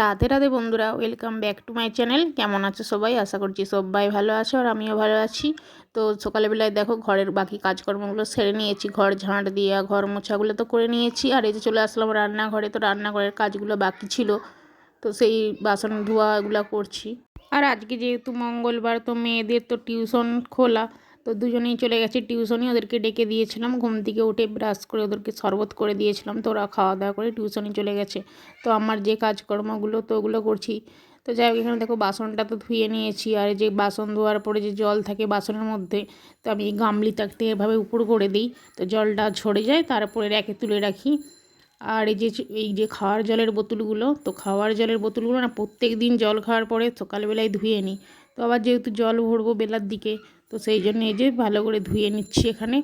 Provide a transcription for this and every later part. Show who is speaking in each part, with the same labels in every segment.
Speaker 1: রাধে রাধে বন্ধুরা welcome back to my channel কেমন আছো সবাই? আশা করছি সবাই ভালো আছো আর আমিও ভালো আছি। তো সকালবেলায় দেখো ঘরের বাকি কাজকর্মগুলো সেরে নিয়েছি। ঘর ঝাঁট দিয়ে, ঘর মোছাগুলো তো করে নিয়েছি। আর এই যে চলে আসলাম রান্নাঘরে, তো রান্নাঘরের কাজগুলো বাকি ছিল। তো সেই বাসন ধোয়াগুলো করছি। আর আজকে যেহেতু মঙ্গলবার, তো মেয়েদের তো টিউশন খোলা। তো দুজনেই চলে গেছে টিউশনি ওদেরকে ডেকে দিয়েছিলাম, ঘুম থেকে উঠে ব্রাশ করে ওদেরকে শরবত করে দিয়েছিলাম। তো ওরা খাওয়া দাওয়া করে টিউশনি চলে গেছে। তো আমার যে কাজকর্মগুলো, তো ওগুলো করছি। তো যাই হোক, এখানে দেখো বাসনটা তো ধুয়ে নিয়েছি। আর যে বাসন ধোয়ার পরে যে জল থাকে বাসনের মধ্যে, তো আমি এই গামলিটাকে এভাবে উপর করে দিই। তো জলটা ঝরে যায়, তারপরে র্যাকে তুলে রাখি। আর এই যে এই যে খাওয়ার জলের বোতলগুলো, তো খাওয়ার জলের বোতলগুলো না, প্রত্যেক দিন জল খাওয়ার পরে সকালবেলায় ধুয়ে নিই। তো আবার যেহেতু জল ভরবো বেলার দিকে তো সেই জন্য এই যে ভালো করে ধুয়ে নিচ্ছি এখানে।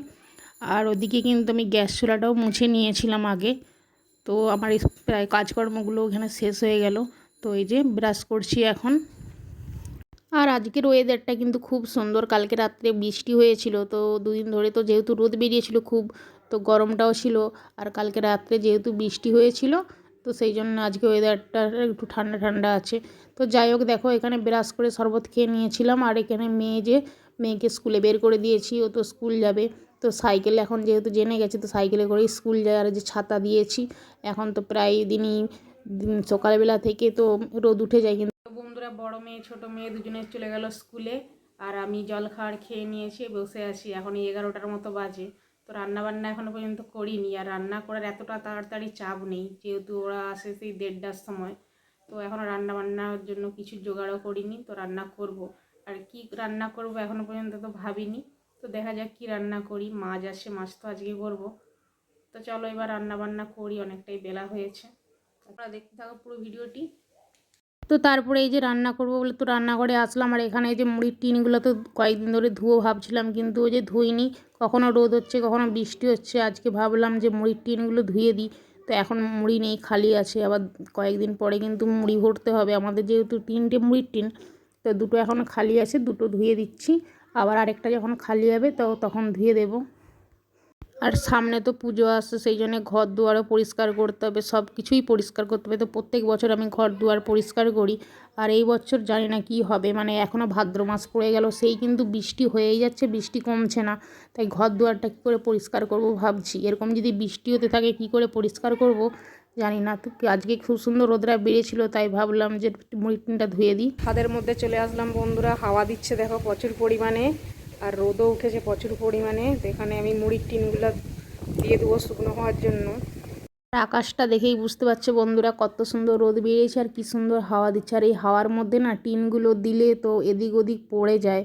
Speaker 1: আর ওদিকে কিন্তু আমি গ্যাস চুলাটাও মুছে নিয়েছিলাম আগে। তো আমার প্রায় কাজকর্মগুলো ওখানে শেষ হয়ে গেল। তো এই যে ব্রাশ করছি এখন। আর আজকের ওয়েদারটা কিন্তু খুব সুন্দর। কালকে রাত্রে বৃষ্টি হয়েছিল, তো দুদিন ধরে তো যেহেতু রোদ বেরিয়েছিল খুব, তো গরমটাও ছিল। আর কালকে রাত্রে যেহেতু বৃষ্টি হয়েছিল, তো সেই জন্য আজকে ওয়েদারটা একটু ঠান্ডা ঠান্ডা আছে। তো যাই হোক, দেখো এখানে ব্রাশ করে শরবত খেয়ে নিয়েছিলাম। আর এখানে মেয়ে যে মেয়েকে স্কুলে বের করে দিয়েছি, ও তো স্কুল যাবে। তো সাইকেল এখন যেহেতু জেনে গেছে, তো সাইকেলে করেই স্কুল যায় আর যে ছাতা দিয়েছি, এখন তো প্রায় দিনই সকালবেলা থেকে তো রোদ উঠে যায় কিন্তু বন্ধুরা, বড় মেয়ে, ছোট মেয়ে দুজনে চলে গেল স্কুলে, আর আমি জল খাওয়ার খেয়ে নিয়েছি, বসে আছি। এখন এগারোটার মতো বাজে। তো রান্না বান্না এখনও পর্যন্ত করিনি, আর রান্না করার এতটা তাড়াতাড়ি চাপ নেই, যেহেতু ওরা আসে সেই দেড়টার সময়। তো এখনও রান্না বান্নার জন্য কিছু জোগাড়ও করিনি, তো রান্না করব। আর কি রান্না করব এখনও পর্যন্ত তো ভাবিনি। তো দেখা যাক কি রান্না করি। মাছ আসে, মাছ তো আজকে করব। তো চলো এবার রান্না বান্না করি, অনেকটাই বেলা হয়েছে। আপনারা দেখতে থাকো পুরো ভিডিওটি। তো তারপরে এই যে রান্না করব বলে তো রান্নাঘরে আসলাম, আর এখানে এই যে মুড়ির টিনগুলো তো কয়েকদিন ধরে ধুয়ো ভাবছিলাম, কিন্তু ওই যে ধুইনি। কখনো রোদ হচ্ছে, কখনো বৃষ্টি হচ্ছে। আজকে ভাবলাম যে মুড়ির টিনগুলো ধুয়ে দিই। তো এখন মুড়ি নেই, খালি আছে। আবার কয়েকদিন পরে কিন্তু মুড়ি ভরতে হবে। আমাদের যেহেতু তিনটে মুড়ির টিন তো দুটো এখন খালি আছে, দুটো ধুয়ে দিচ্ছি। আবার আরেকটা যখন খালি হবে, তো তখন ধুয়ে দেবো। আর সামনে তো পুজো আসছে, সেই জন্য ঘর দুয়ারও পরিষ্কার করতে হবে, সব কিছুই পরিষ্কার করতে হবে। তো প্রত্যেক বছর আমি ঘর দুয়ার পরিষ্কার করি, আর এই বছর জানি না কি হবে মানে এখনও ভাদ্র মাস পড়ে গেল, সেই কিন্তু বৃষ্টি হয়েই যাচ্ছে, বৃষ্টি কমছে না। তাই ঘর দুয়ারটা কী করে পরিষ্কার করব ভাবছি, এরকম যদি বৃষ্টি হতে থাকে, কি করে পরিষ্কার করব? জানি না তো আজকে খুব সুন্দর রোদরা বেরিয়েছিল তাই ভাবলাম যে মুড়ি টিনটা ধুয়ে দিই। ছাদের মধ্যে চলে আসলাম বন্ধুরা হাওয়া দিচ্ছে দেখো প্রচুর পরিমাণে আর রোদও উঠেছে প্রচুর পরিমাণে তো এখানে আমি মুড়ির টিনগুলো দিয়ে দেবো শুকনো হওয়ার জন্য। আর আকাশটা দেখেই বুঝতে পারছ বন্ধুরা কত সুন্দর রোদ বেরিয়েছে আর কি সুন্দর হাওয়া দিচ্ছে। আর এই হাওয়ার মধ্যে না টিনগুলো দিলে তো এদিক ওদিক পড়ে যায়।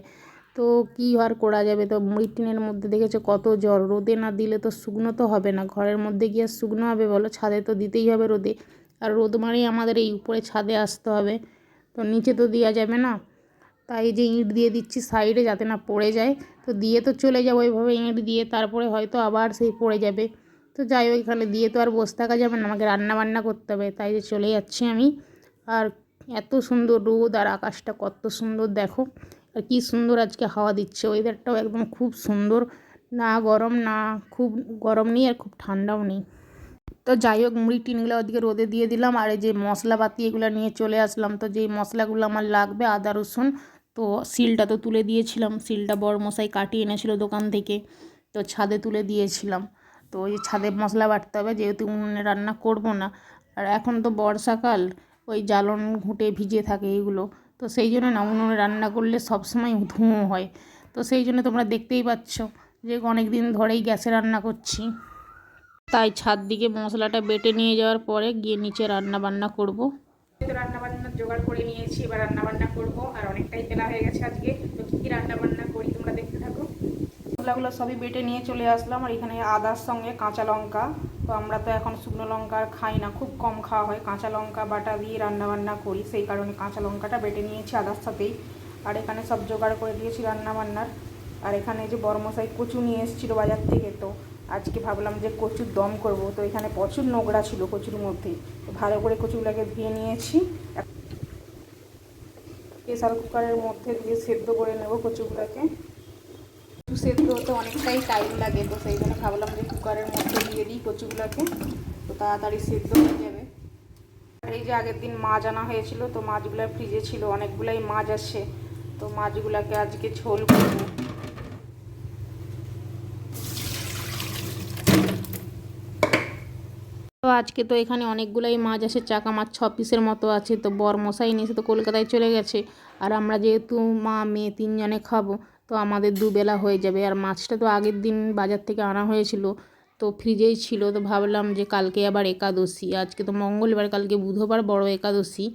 Speaker 1: তো কি আর করা যাবে? তো মুড়ির টিনের মধ্যে দেখেছ কত জল? রোদে না দিলে তো শুকনো তো হবে না। ঘরের মধ্যে গিয়ে শুকনো হবে বলো? ছাদে তো দিতেই হবে রোদে। আর রোদ মানেই আমাদের এই উপরে ছাদে আসতে হবে। তো নিচে তো দেওয়া যাবে না। তাই যে ইঁট দিয়ে দিচ্ছি সাইডে যাতে না পড়ে যায়। তো দিয়ে তো চলে যাব ওইভাবে ইঁট দিয়ে। তারপরে হয়তো আবার সেই পড়ে যাবে। তো যাই হোক, এখানে দিয়ে তো আর বসে থাকা যাবে না। আমাকে রান্না বান্না করতে হবে। তাই যে চলে যাচ্ছি আমি। আর এত সুন্দর রোদ আর আকাশটা কত সুন্দর দেখো। কি সুন্দর আজকে হাওয়া দিচ্ছে। ওয়েদারটাও একদম খুব সুন্দর। না গরম, না খুব গরম নেই আর খুব ঠান্ডাও নেই। তো যাই হোক, মুড়ি টিনগুলো ওদিকে রোদে দিয়ে দিলাম। আর এই যে মশলাপাতি এগুলো নিয়ে চলে আসলাম। তো যেই মশলাগুলো আমার লাগবে, আদা, রসুন, তো সিলটা তো তুলে দিয়েছিলাম। সিলটা বড় মশাই কাটিয়ে এনেছিল দোকান থেকে। তো ছাদে তুলে দিয়েছিলাম। তো ওই ছাদে মশলা বাটতে হবে, যেহেতু উনুনে রান্না করব না। আর এখন তো বর্ষাকাল, ওই জ্বালন ঘুঁটে ভিজে থাকে এগুলো। তো সেই জন্য না, উনুনে রান্না করলে সবসময় ধুঁয়ো হয়। তো সেই জন্য তোমরা দেখতেই পাচ্ছ যে অনেক দিন ধরেই গ্যাসে রান্না করছি। তাই ছাদ দিকে মশলাটা বেটে নিয়ে যাওয়ার পরে গিয়ে নিচে রান্না বান্না করব। তো রান্না বান্নার জোগাড় করে নিয়েছি, এবার রান্না বান্না করব। আর অনেকটাই বেলা হয়ে গেছে আজকে। তো কী কী রান্না বান্না করি তোমরা দেখতে থাকো। মশলাগুলো সবই বেটে নিয়ে চলে আসলাম। আর এখানে আদার সঙ্গে কাঁচা লঙ্কা। তো আমরা তো এখন শুকনো লঙ্কা আর খাই না, খুব কম খাওয়া হয়। কাঁচা লঙ্কা বাটা দিয়ে রান্নাবান্না করি, সেই কারণে কাঁচা লঙ্কাটা বেটে নিয়েছি আদার সাথেই। আর এখানে সব জোগাড় করে দিয়েছি রান্নাবান্নার আর এখানে যে বড়মশাই কচু নিয়ে এসেছিল বাজার থেকে, তো আজকে ভাবলাম যে কচুর দম করব। তো এখানে প্রচুর নোংরা ছিল কচুর মধ্যে। তো ভালো করে কচুগুলোকে ধুয়ে নিয়েছি। প্রেসার কুকারের মধ্যে দিয়ে সেদ্ধ করে নেব কচুগুলোকে। কচু সেদ্ধ হতে অনেকটাই টাইম লাগে, তো সেই জন্য ভাবলাম যে কুকারের মধ্যে দিয়ে দিই কচুগুলোকে, তো তাড়াতাড়ি সেদ্ধ হয়ে যাবে। এই যে আগের দিন মাছ আনা হয়েছিল, তো মাছগুলো ফ্রিজে ছিল, অনেকগুলাই মাছ আছে তো মাছগুলোকে আজকে ঝোল করব। তো আজকে তো এখানে অনেকগুলাই মাছ আছে চাকা মাছ ছ পিসের মতো আছে, তো বর মশাই নিয়েছে তো কলকাতায় চলে গেছে, আর আমরা যেহেতু মা, মেয়ে তিনজনে খাব তো আমাদের দুবেলা হয়ে যাবে। আর মাছটা তো আগের দিন বাজার থেকে আনা হয়েছিল, তো ফ্রিজেই ছিল। তো ভাবলাম যে কালকে আবার একাদশী, আজকে তো মঙ্গলবার, কালকে বুধবার বড় একাদশী,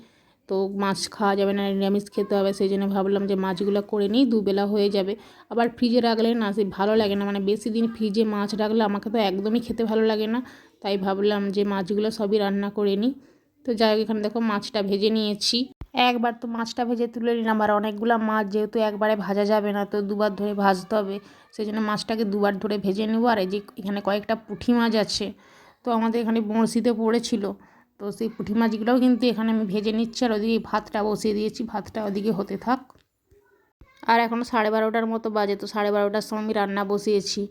Speaker 1: তো মাছ খাওয়া যাবে না, নিরামিষ খেতে হবে। সেই জন্য ভাবলাম যে মাছগুলো করে নিই, দুবেলা হয়ে যাবে। আবার ফ্রিজে রাখলে না সে ভালো লাগে না মানে বেশি দিন ফ্রিজে মাছ রাখলে আমাকে তো একদমই খেতে ভালো লাগে না। তাই ভাবলাম যে মাছগুলো সবই রান্না করে নিই। তো যাই এখানে দেখো মাছটা ভেজে নিয়েছি। একবার তো মাছটা ভেজে তুলে নিলাম আর অনেকগুলো মাছ যেহেতু একবারে ভাজা যাবে না, তো দুবার ধরে ভাজতে হবে। সেই জন্য মাছটাকে দুবার ধরে ভেজে নেব। আর এই যে এখানে কয়েকটা পুঁটি মাছ আছে, তো আমাদের এখানে বড়শিতে পড়েছিল, তো সেই পুঁটি মাছগুলোও কিন্তু এখানে আমি ভেজে নিচ্ছি। আর ওদিকে ভাতটা বসিয়ে দিয়েছি, ভাতটা ওদিকে হতে থাক। আর এখনও সাড়ে বারোটার মতো বাজে, তো সাড়ে বারোটার সময় আমি রান্না বসিয়েছি।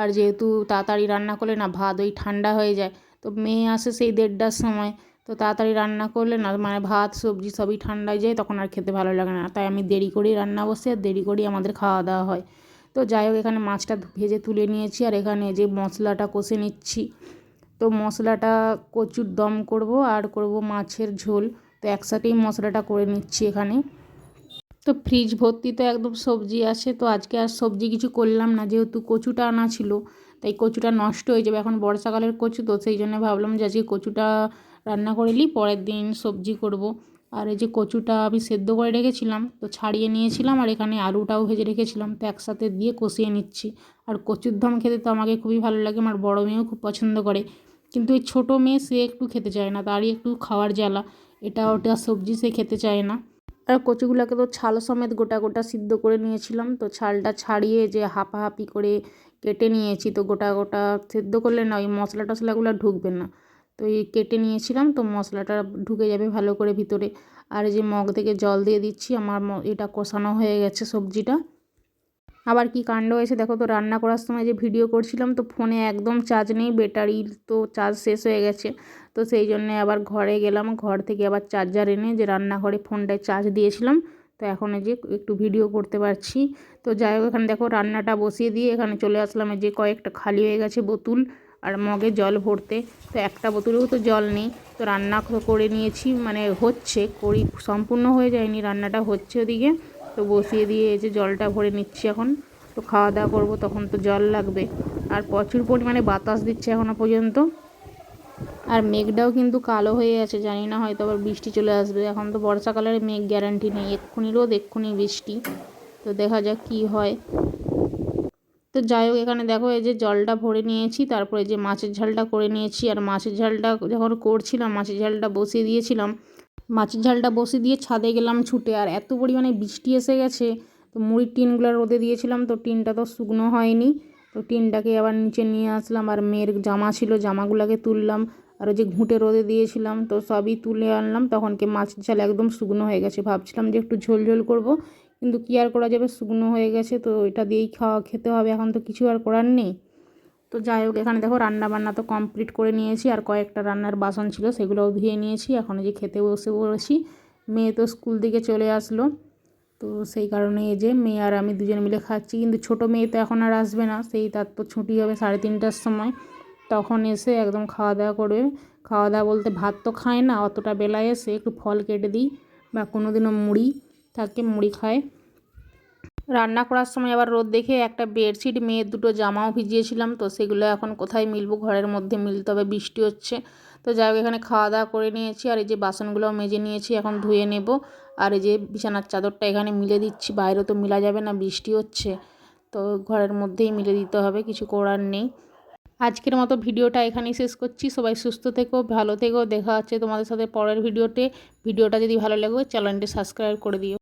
Speaker 1: আর যেহেতু তাড়াতাড়ি রান্না করলে না ভাত ওই ঠান্ডা হয়ে যায়, তো মেয়ে আসে সেই দেড়টার সময় তো তাড়াতাড়ি রান্না করলে না মানে ভাত, সবজি সবই ঠান্ডায় যায়, তখন আর খেতে ভালো লাগে না। তাই আমি দেরি করেই রান্না বসে আর দেরি করেই আমাদের খাওয়া দাওয়া হয়। তো যাই হোক, এখানে মাছটা ভেজে তুলে নিয়েছি আর এখানে যে মশলাটা কষে নিচ্ছি, তো মশলাটা কচুর দম করব আর করব মাছের ঝোল। তো একসাথেই মশলাটা করে নিচ্ছি এখানে। তো ফ্রিজ ভর্তি তো একদম সবজি আছে, তো আজকে আর সবজি কিছু করলাম না, যেহেতু কচুটা আনা ছিল, তাই কচুটা নষ্ট হয়ে যাবে। এখন বর্ষাকালের কচু, তো সেই জন্য ভাবলাম যে আজকে কচুটা রান্না করে নিই, পরের দিন সবজি করব। আর এই যে কচুটা আমি সেদ্ধ করে রেখেছিলাম, তো ছাড়িয়ে নিয়েছিলাম আর এখানে আলুটাও ভেজে রেখেছিলাম, তো একসাথে দিয়ে কষিয়ে নিচ্ছি। আর কচুর দম খেতে তো আমাকে খুবই ভালো লাগে, আমার বড় মেয়েও খুব পছন্দ করে। কিন্তু ওই ছোটো মেয়ে সে একটু খেতে চায় না, তারই একটু খাওয়ার জ্বালা, এটা ওটা সবজি সে খেতে চায় না। আর কচুগুলোকে তো ছাল সমেত গোটা গোটা সিদ্ধ করে নিয়েছিলাম, তো ছালটা ছাড়িয়ে যে হাঁপাহাপি করে কেটে নিয়েছি, তো গোটা গোটা সেদ্ধ করলে না ওই মশলা টশলাগুলো ঢুকবে না। তো এই কেটে নিয়েছিলাম, তো মশলাটা ঢুকে যাবে ভালো করে ভিতরে। আর যে মগ থেকে জল দিয়ে দিচ্ছি, আমার এটা কষানো হয়ে গেছে সবজিটা। আবার কি কাণ্ড হয়েছে দেখো তো, রান্না করার সময় যে ভিডিও করছিলাম, তো ফোনে একদম চার্জ নেই, ব্যাটারি তো চার্জ শেষ হয়ে গেছে। তো সেই জন্যে আবার ঘরে গেলাম, ঘর থেকে আবার চার্জার এনে যে রান্নাঘরে ফোনটায় চার্জ দিয়েছিলাম, তো এখন এই যে একটু ভিডিও করতে পারছি। তো যাই হোক, এখানে দেখো রান্নাটা বসিয়ে দিয়ে এখানে চলে আসলাম যে কয়েকটা খালি হয়ে গেছে বোতল। আর মগে জল ভরতে। তো একটা বোতলেও তো জল নেই। তো রান্না করে নিয়েছি মানে হচ্ছে, করি, সম্পূর্ণ হয়ে যায়নি, রান্নাটা হচ্ছে ওদিকে। তো বসিয়ে দিয়ে যে জলটা ভরে নিচ্ছি এখন। তো খাওয়া দাওয়া করব, তখন তো জল লাগবে। আর প্রচুর পরিমাণে বাতাস দিচ্ছে এখনও পর্যন্ত। আর মেঘটাও কিন্তু কালো হয়ে আছে, জানি না, হয়তো আবার বৃষ্টি চলে আসবে। এখন তো বর্ষাকালের মেঘ গ্যারান্টি নেই। এক্ষুনি রোদ, এক্ষুনি বৃষ্টি। তো দেখা যাক কি হয়। তো যাই হোক, এখানে দেখো এই যে জলটা ভরে নিয়েছি, তারপরে যে মাছের ঝালটা করে নিয়েছি, আর মাছের ঝালটা যখন করছিলাম, মাছের ঝালটা বসিয়ে দিয়েছিলাম, মাছের ঝালটা বসিয়ে দিয়ে ছাদে গেলাম ছুটে, আর এত পরিমাণে বৃষ্টি এসে গেছে, তো মুড়ির টিনগুলো রোদে দিয়েছিলাম, তো টিনটা তো শুকনো হয়নি, তো টিনটাকে আবার নিচে নিয়ে আসলাম, আর মেয়ের জামা ছিল, জামাগুলোকে তুললাম, আর ওই যে ঘুঁটে রোদে দিয়েছিলাম, তো সবই তুলে আনলাম, তখনকে মাছের ঝাল একদম শুকনো হয়ে গেছে, ভাবছিলাম যে একটু ঝোল ঝোল করব কিন্তু কী আর করা যাবে? শুকনো হয়ে গেছে তো এটা দিয়েই খাওয়া খেতে হবে। এখন তো কিছু আর করার নেই। তো যাই হোক, এখানে দেখো রান্না বান্না তো কমপ্লিট করে নিয়েছি আর কয়েকটা রান্নার বাসন ছিল সেগুলোও ধুয়ে নিয়েছি। এখন যে খেতে বসে পড়েছি। মেয়ে তো স্কুল থেকে চলে আসলো। তো সেই কারণে এই যে মেয়ে আর আমি দুজন মিলে খাচ্ছি। কিন্তু ছোটো মেয়ে তো এখন আর আসবে না। সেই তার তো ছুটি হবে সাড়ে তিনটার সময়। তখন এসে একদম খাওয়া দাওয়া করবে খাওয়া দাওয়া বলতে ভাত তো খায় না, অতটা বেলায় এসে একটু ফল কেটে দিই বা কোনো দিনও মুড়ি। থাকে মুড়ি খায়। রান্না করার সময় আবার রোদ দেখে একটা বেডশিট, মেয়ের দুটো জামাও ভিজিয়েছিলাম। তো সেগুলো এখন কোথায় মিলবো? ঘরের মধ্যে মিলতে হবে, বৃষ্টি হচ্ছে। তো যাই হোক, এখানে খাওয়া দাওয়া করে নিয়েছি। আর এই যে বাসনগুলোও মেজে নিয়েছি, এখন ধুয়ে নেব। আর এই যে বিছানার চাদরটা এখানে মিলে দিচ্ছি। বাইরে তো মিলা যাবে না, বৃষ্টি হচ্ছে। তো ঘরের মধ্যেই মিলে দিতে হবে, কিছু করার নেই। আজকের মতো ভিডিওটা এখানেই শেষ করছি। সবাই সুস্থ থেকো, ভালো থেকো। দেখা হচ্ছে তোমাদের সাথে পরের ভিডিওতে। ভিডিওটা যদি ভালো লাগে, চ্যানেলটি সাবস্ক্রাইব করে দিও।